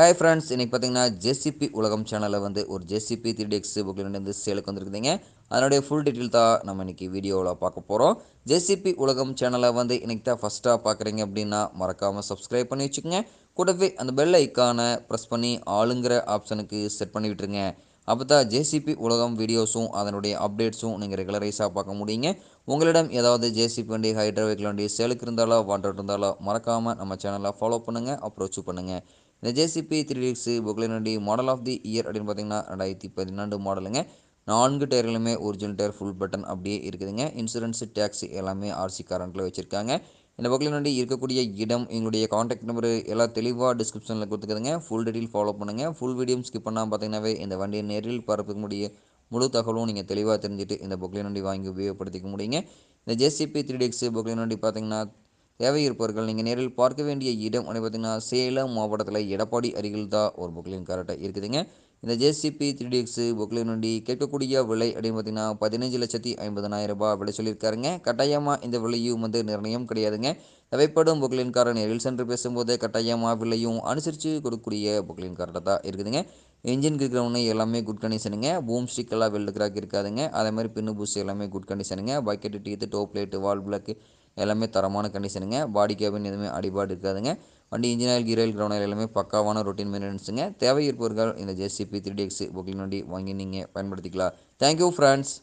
Hi friends இன்றைக்கி பார்த்தீங்கன்னா JCB உலகம் சேனலில் வந்து ஒரு ஜேசிபி த்ரீ டெக்ஸ் புக்கில் வந்து சேலுக்கு வந்திருக்குதுங்க. அதனுடைய ஃபுல் டீட்டெயில் தான் நம்ம இன்றைக்கி வீடியோவில் பார்க்க போகிறோம் ஜேசிபி உலகம் சேனலை வந்து இன்றைக்கி தான் ஃபஸ்ட்டாக பார்க்குறீங்க அப்படின்னா மறக்காமல் சப்ஸ்கிரைப் பண்ணி வச்சுக்கோங்க. கூடவே அந்த பெல் ஐக்கானை ப்ரெஸ் பண்ணி ஆளுங்கிற ஆப்ஷனுக்கு செட் பண்ணி விட்டுருங்க. அப்போ தான் ஜேசிபி உலகம் வீடியோஸும் அதனுடைய அப்டேட்ஸும் நீங்கள் ரெகுலரைஸாக பார்க்க முடியுங்க. உங்களிடம் ஏதாவது ஜேசிபி வண்டி ஹைட்ரா வெஹிக்கிள் வண்டி சேலுக்கு இருந்தாலோ வாண்டட் இருந்தாலோ மறக்காமல் நம்ம சேனலை ஃபாலோ பண்ணுங்கள் அப்ரோச் பண்ணுங்கள் இந்த ஜேசிபி த்ரீ டிக்ஸு புக்லின் மாடல் ஆஃப் தி இயர் அப்படின்னு பார்த்தீங்கன்னா ரெண்டாயிரத்தி பதினாண்டு மாடலுங்க நான்கு டயர்களுமே ஒரிஜினல் டயர் ஃபுல் பட்டன் அப்படியே இருக்குதுங்க. இன்சூரன்ஸு டேக்ஸ் எல்லாமே ஆர்சி கரண்ட்டில் வச்சுருக்காங்க. இந்த புக்லின் வண்டி இருக்கக்கூடிய இடம் எங்களுடைய காண்டாக்ட் நம்பர் எல்லாம் தெளிவாக டிஸ்கிரிப்ஷனில் கொடுத்துக்குதுங்க. ஃபுல் டீட்டெயில் ஃபாலோ பண்ணுங்கள் ஃபுல் வீடியோ ஸ்கிப் பண்ணால் பார்த்தீங்கன்னாவே இந்த வண்டியை நேரில் பார்ப்பதுக்கு முடிய முழு தகவலும் நீங்கள் தெளிவாக தெரிஞ்சுட்டு இந்த புக்லின் வண்டி வாங்கி உபயோகப்படுத்திக்க முடியுங்க. இந்த ஜேசிபி த்ரீ டிக்ஸு புக்லின் பார்த்தீங்கன்னா தேவை இருப்பவர்கள் நீங்கள் நேரில் பார்க்க வேண்டிய இடம் அப்படி பார்த்தீங்கன்னா சேலம் மாவட்டத்தில் எடப்பாடி அருகில் தான் ஒரு புக்லின் கரெக்டாக இருக்குதுங்க. இந்த ஜேசிபி த்ரீ டிஎக்ஸு புக்லின் கேட்கக்கூடிய விலை அப்படின்னு பார்த்தீங்கன்னா பதினஞ்சு லட்சத்தி ஐம்பதனாயிரம் ரூபாய் விலை சொல்லியிருக்காருங்க. கட்டாயமாக இந்த விலையும் வந்து நிர்ணயம் கிடையாதுங்க. தேவைப்படும் புக்லின் காரை நேரில் சென்று பேசும்போது கட்டாயமாக விலையும் அனுசரித்து கொடுக்கக்கூடிய புக்லின் கார்டாக தான் இருக்குதுங்க. இன்ஜின் இருக்கிறவங்க எல்லாமே குட் கண்டிஷனுங்க பூம் ஸ்டிக் எல்லாம் வெல்டு கிராக் இருக்காதுங்க. அதே மாதிரி பின்னு பூஸ் எல்லாமே good கண்டிஷனுங்க bucket teeth top plate valve block எல்லாமே தரமான கண்டிஷனுங்க பாடி கேபின் எதுவுமே அடிபாடு இருக்காதுங்க. வண்டி engine oil gear oil oil எல்லாமே பக்காவான ரொட்டீன் மெயின்டெனன்ஸுங்க தேவை இருப்பவர்கள் இந்த ஜேசிபி த்ரீ டிஎக்ஸ் புக்கிங் வண்டி வாங்கி நீங்கள் பயன்படுத்திக்கலாம். Thank you friends